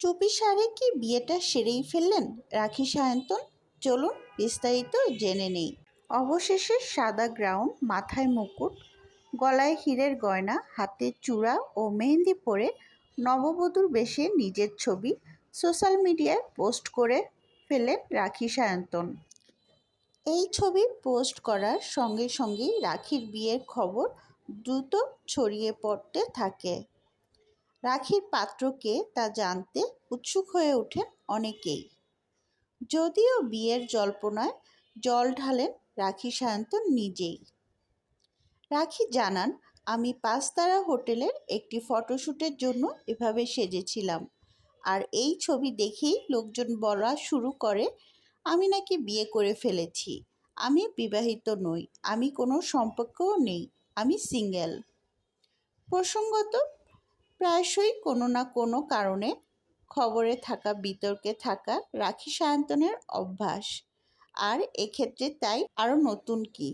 চুপি সারে কি বিয়েটা সেরেই ফেললেন? রাখি সায়ন্তন, চলুন বিস্তারিত জেনে নেই। অবশেষে সাদা গ্রাউন্ড, মাথায় মুকুট, গলায় হীরের গয়না, হাতে চূড়া ও মেহেন্দি পরে নববধূর বেশে নিজের ছবি সোশ্যাল মিডিয়ায় পোস্ট করে ফেলেন রাখি সায়ন্তন। এই ছবি পোস্ট করার সঙ্গে সঙ্গেই রাখির বিয়ের খবর দ্রুত ছড়িয়ে পড়তে থাকে। রাখির পাত্রকে তা জানতে উৎসুক হয়ে ওঠেন অনেকেই। যদিও বিয়ের জল্পনায় জল ঢালেন রাখি সায়ন্তন নিজেই। রাখি জানান, আমি পাঁচতারা হোটেলের একটি ফটোশ্যুটের জন্য এভাবে সেজেছিলাম। আর এই ছবি দেখেই লোকজন বলা শুরু করে, আমি নাকি বিয়ে করে ফেলেছি। আমি বিবাহিত নই। আমি কোনো সম্পর্কও নেই। আমি সিঙ্গেল। প্রসঙ্গত প্রায়শই কোনো না কোনো কারণে খবরে থাকা, বিতর্কে থাকা রাখি সায়ন্তনের অভ্যাস। আর এক্ষেত্রে তাই আরও নতুন কি?